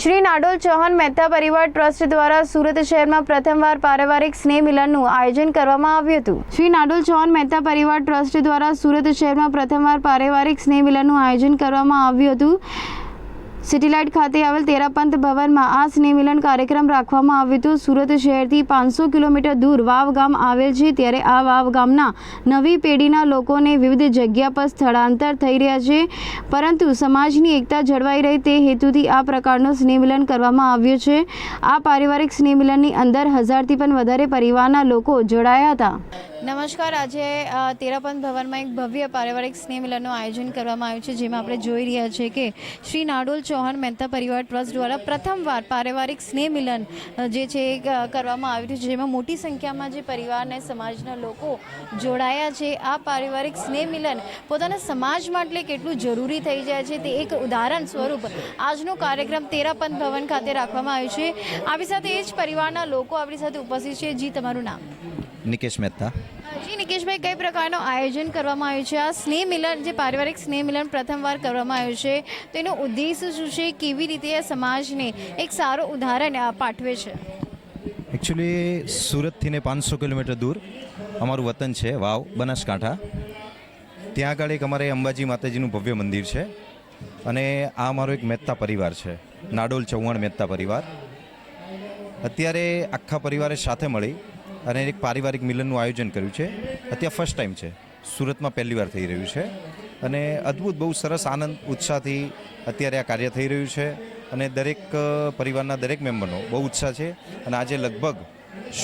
શ્રી નાડોલ ચૌહાણ મહેતા પરિવાર ટ્રસ્ટ દ્વારા સુરત શહેરમાં પ્રથમવાર પારિવારિક સ્નેહ મિલનનું આયોજન કરવામાં આવ્યું હતું. શ્રી નાડોલ ચૌહાણ મહેતા પરિવાર ટ્રસ્ટ દ્વારા સુરત શહેરમાં પ્રથમવાર પારિવારિક સ્નેહ મિલનનું આયોજન કરવામાં આવ્યું હતું. સિટીલાઇટ ખાતે આવેલ તેરાપંથ ભવનમાં આ સ્નેહમિલન કાર્યક્રમ રાખવામાં આવ્યો હતો. સુરત શહેરથી પાંચસો કિલોમીટર દૂર વાવ ગામ આવેલ છે. ત્યારે આ વાવ ગામના નવી પેઢીના લોકોને વિવિધ જગ્યા પર સ્થળાંતર થઈ રહ્યા છે. પરંતુ સમાજની એકતા જળવાઈ રહે તે હેતુથી આ પ્રકારનો સ્નેહમિલન કરવામાં આવ્યો છે. આ પારિવારિક સ્નેહમિલનની અંદર હજારથી પણ વધારે પરિવારના લોકો જોડાયા હતા. નમસ્કાર. આજે તેરાપંથ ભવનમાં એક ભવ્ય પારિવારિક સ્નેહમિલનનું આયોજન કરવામાં આવ્યું છે. જેમાં આપણે જોઈ રહ્યા છીએ કે શ્રી નાડોલ ચૌહાણ મહેતા પરિવાર ટ્રસ્ટ દ્વારા પ્રથમવાર પારિવારિક સ્નેહ મિલન જે છે કરવામાં આવ્યું છે, જેમાં મોટી સંખ્યામાં જે પરિવાર અને સમાજના લોકો જોડાયા છે. આ પારિવારિક સ્નેહ મિલન પોતાના સમાજ માટે કેટલું જરૂરી થઈ જાય છે તે એક ઉદાહરણ સ્વરૂપ આજનો કાર્યક્રમ તેરાપંથ ભવન ખાતે રાખવામાં આવ્યો છે. આપણી સાથે એ જ પરિવારના લોકો આપણી સાથે ઉપસ્થિત છે. જી, તમારું નામ? નિકેશ મહેતા. જી નિકેશભાઈ કઈ પ્રકારનું આયોજન કરવામાં આવ્યું છે? આ સ્નેહ મિલન જે પારિવારિક સ્નેહ મિલન પ્રથમવાર કરવામાં આવ્યું છે તો એનો ઉદ્દેશ શું છે? કેવી રીતે આ સમાજને એક સારું ઉદાહરણ પાઠવે છે? એકચ્યુઅલી સુરતથી ને પાંચસો કિલોમીટર દૂર અમારું વતન છે વાવ બનાસકાંઠા. ત્યાં આગળ એક અમારે અંબાજી માતાજીનું ભવ્ય મંદિર છે અને આ અમારો એક મહેતા પરિવાર છે નાડોલ ચૌહાણ મહેતા પરિવાર. અત્યારે આખા પરિવારે સાથે મળી અને એક પારિવારિક મિલનનું આયોજન કર્યું છે. અત્યારે ફર્સ્ટ ટાઈમ છે. સુરતમાં પહેલી વાર થઈ રહ્યું છે. અને અદ્ભુત, બહુ સરસ આનંદ, ઉત્સાહથી અત્યારે આ કાર્ય થઈ રહ્યું છે. અને દરેક પરિવારના દરેક મેમ્બરનો બહુ ઉત્સાહ છે. અને આજે લગભગ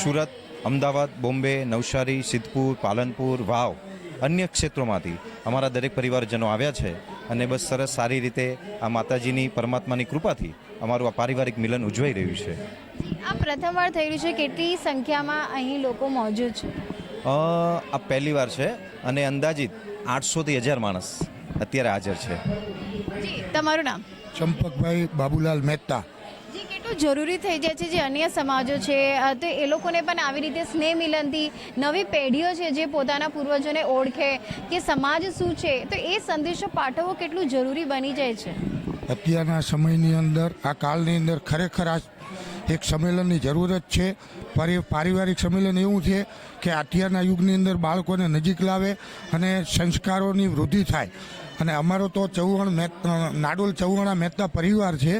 સુરત, અમદાવાદ, બોમ્બે, નવસારી, સિદ્ધપુર, પાલનપુર, વાવ અન્ય ક્ષેત્રોમાંથી અમારા દરેક પરિવારજનો આવ્યા છે. અને બસ સરસ સારી રીતે આ માતાજીની, પરમાત્માની કૃપાથી અમારું આ પારિવારિક મિલન ઉજવાઈ રહ્યું છે. આ પ્રથમવાર થઈ રહ્યું છે. કેટલી સંખ્યામાં અહીં લોકો મોજૂદ છે? આ પહેલી વાર છે અને અંદાજિત આઠસોથી હજાર માણસ અત્યારે હાજર છે. જી તમારું નામ? ચંપકભાઈ બાબુલાલ મહેતા. જી કેટલું જરૂરી થઈ જાય છે જે અન્ય સમાજો છે? અ, તો એ લોકોને પણ આવી રીતે સ્નેહ મિલનથી નવી પેઢીઓ છે જે પોતાના પૂર્વજોને ઓળખે કે સમાજ શું છે? તો એ સંદેશો પાઠવવો કેટલું જરૂરી બની જાય છે? અત્યારના સમયની અંદર આ કાળની અંદર ખરેખર આ એક સંમેલનની જરૂરત છે. પરી, પારિવારિક સંમેલન એવું છે કે અત્યારના યુગની અંદર બાળકોને નજીક લાવે અને સંસ્કારોની વૃદ્ધિ થાય. અને અમારો તો ચૌહાણ નાડોલ ચૌહાણા મહેતા પરિવાર છે.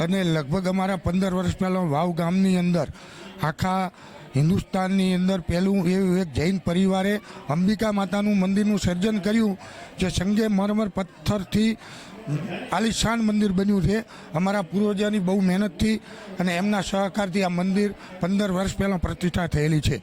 અને લગભગ અમારા પંદર વર્ષ પહેલાં વાવ ગામની અંદર આખા હિન્દુસ્તાનની અંદર પહેલું એવું એક જૈન પરિવારે અંબિકા માતાનું મંદિરનું સર્જન કર્યું, જે સંગે મરમર પથ્થરથી આલિશાન મંદિર બન્યું છે. અમારા પૂર્વજોની બહુ મહેનતથી અને એમના સહકારથી આ મંદિર પંદર વર્ષ પહેલાં પ્રતિષ્ઠા થયેલી છે.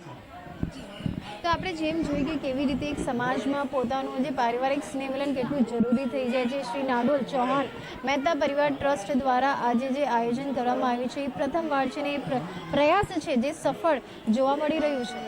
આપણે જેમ જોઈએ કે કેવી રીતે એક સમાજમાં પોતાનું જે પારિવારિક સ્નેહમિલન કેટલું જરૂરી થઈ જાય છે, શ્રી નાડોલ ચૌહાણ મહેતા પરિવાર ટ્રસ્ટ દ્વારા આજે જે આયોજન કરવામાં આવ્યું છે, એ પ્રથમવાર છે ને એ પ્ર- પ્રયાસ છે જે સફળ જોવા મળી રહ્યું છે.